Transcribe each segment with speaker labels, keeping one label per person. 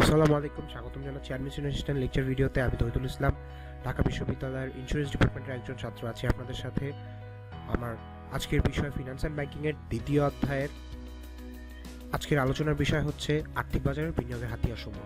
Speaker 1: আসসালামু আলাইকুম, স্বাগতম জানাচ্ছি অ্যাডমিশন অ্যাসিস্ট্যান্ট লেকচার ভিডিওতে আমি তহিদুল ইসলাম, ঢাকা বিশ্ববিদ্যালয়ের ইন্স্যুরেন্স ডিপার্টমেন্টের একজন ছাত্র আছি আপনাদের সাথে। আমার আজকের বিষয় ফিনান্স অ্যান্ড ব্যাঙ্কিংয়ের দ্বিতীয় অধ্যায়ের। আজকের আলোচনার বিষয় হচ্ছে আর্থিক বাজারের বিনিয়োগের হাতিয়ার সমূহ।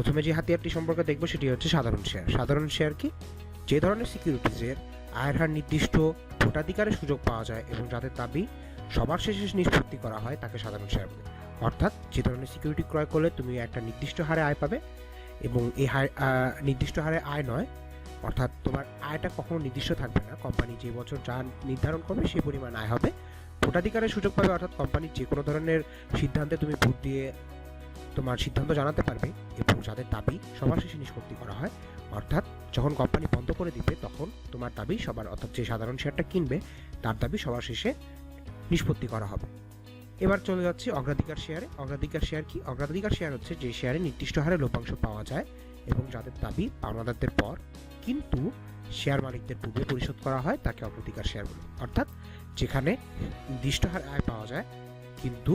Speaker 1: প্রথমে যে হাতিয়ারটি সম্পর্কে দেখব সেটি হচ্ছে সাধারণ শেয়ার সাধারণ শেয়ার কি? যে ধরনের সিকিউরিটিজের আয়ের হার নির্দিষ্ট ভোটাধিকারের সুযোগ পাওয়া যায় এবং যাদের দাবি সবার শেষে নিষ্পত্তি করা হয় তাকে সাধারণ শেয়ার বলে। অর্থাৎ যে ধরনের সিকিউরিটি ক্রয় করলে তুমি একটা নির্দিষ্ট হারে আয় পাবে এবং এই হার নির্দিষ্ট হারে আয় নয়, অর্থাৎ তোমার আয়টা কখনো নির্দিষ্ট থাকবে না। কোম্পানি যে বছর যা নির্ধারণ করবে সেই পরিমাণ আয় হবে। ভোটাধিকারের সুযোগ পাবে, অর্থাৎ কোম্পানির যে কোনো ধরনের সিদ্ধান্তে তুমি ভোট দিয়ে তোমার সিদ্ধান্ত জানাতে পারবে এবং যাদের দাবি সবার শেষে নিষ্পত্তি করা হয়, অর্থাৎ যখন কোম্পানি বন্ধ করে দিবে তখন তোমার দাবি সবার, অর্থাৎ যে সাধারণ শেয়ারটা কিনবে, তার দাবি সবার শেষে নিষ্পত্তি করা হবে। এবার চলে যাচ্ছে অগ্রাধিকার শেয়ারে অগ্রাধিকার শেয়ার কি? অগ্রাধিকার শেয়ার হচ্ছে যে শেয়ারে নির্দিষ্ট হারে লভ্যাংশ পাওয়া যায় এবং যাদের দাবি পাওনাদারদের পর কিন্তু শেয়ার মালিকদের পূর্বে পরিশোধ করা হয়, তাকে অগ্রাধিকার শেয়ার বলে। অর্থাৎ যেখানে নির্দিষ্ট হারে আয় পাওয়া যায়, কিন্তু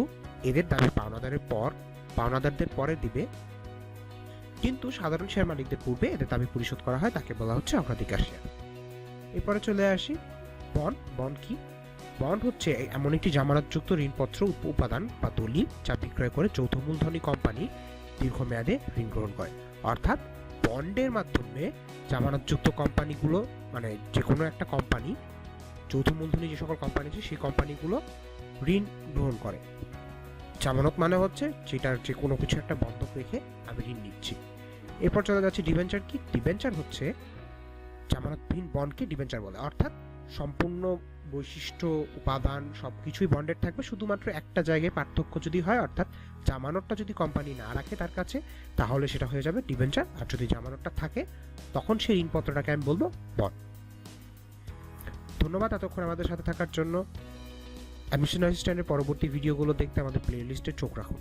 Speaker 1: এদের দাবি পাওনাদারের পর পাওনাদারদের পরে দিবে। কিন্তু সাধারণ শেয়ার মালিকদের পূর্বে এদের দাবি পরিশোধ করা হয়, তাকে বলা হচ্ছে অগ্রাধিকার শেয়ার এরপরে চলে আসি বন্ড বন্ড কি? বন্ড হচ্ছে এমন একটি জামানতযুক্ত ঋণপত্র, উপ- উপাদান বা দলিল যা বিক্রয় করে যৌথ মূলধনী কোম্পানি দীর্ঘমেয়াদে ঋণ গ্রহণ করে। অর্থাৎ বন্ডের মাধ্যমে জামানতযুক্ত কোম্পানিগুলো মানে যে কোনো একটা কোম্পানি যৌথ মূলধনী যে সকল কোম্পানি আছে, সেই কোম্পানিগুলো ঋণ গ্রহণ করে। জামানত মানে হচ্ছে যেটার যে কোনো কিছু একটা বন্ধক রেখে আমি ঋণ নিচ্ছি। এরপর চলে যাচ্ছে ডিভেঞ্চার কি? ডিবেঞ্চার হচ্ছে জামানতবিহীন বন্ডকে ডিভেঞ্চার বলে। অর্থাৎ সম্পূর্ণ বৈশিষ্ট্য, উপাদান সব কিছুই বন্ডের থাকবে। শুধুমাত্র একটা জায়গায় পার্থক্য যদি হয়, অর্থাৎ জামানতটা যদি কোম্পানি না রাখে তার কাছে, তাহলে সেটা হয়ে যাবে ডিবেঞ্চার আর যদি জামানতটা থাকে, তখন সেই ঋণপত্রটাকে আমি বলব বন্ড ধন্যবাদ এতক্ষণ আমাদের সাথে থাকার জন্য। অ্যাডমিশন অ্যাসিস্ট্যান্টের পরবর্তী ভিডিওগুলো দেখতে আমাদের প্লেলিস্টে চোখ রাখুন।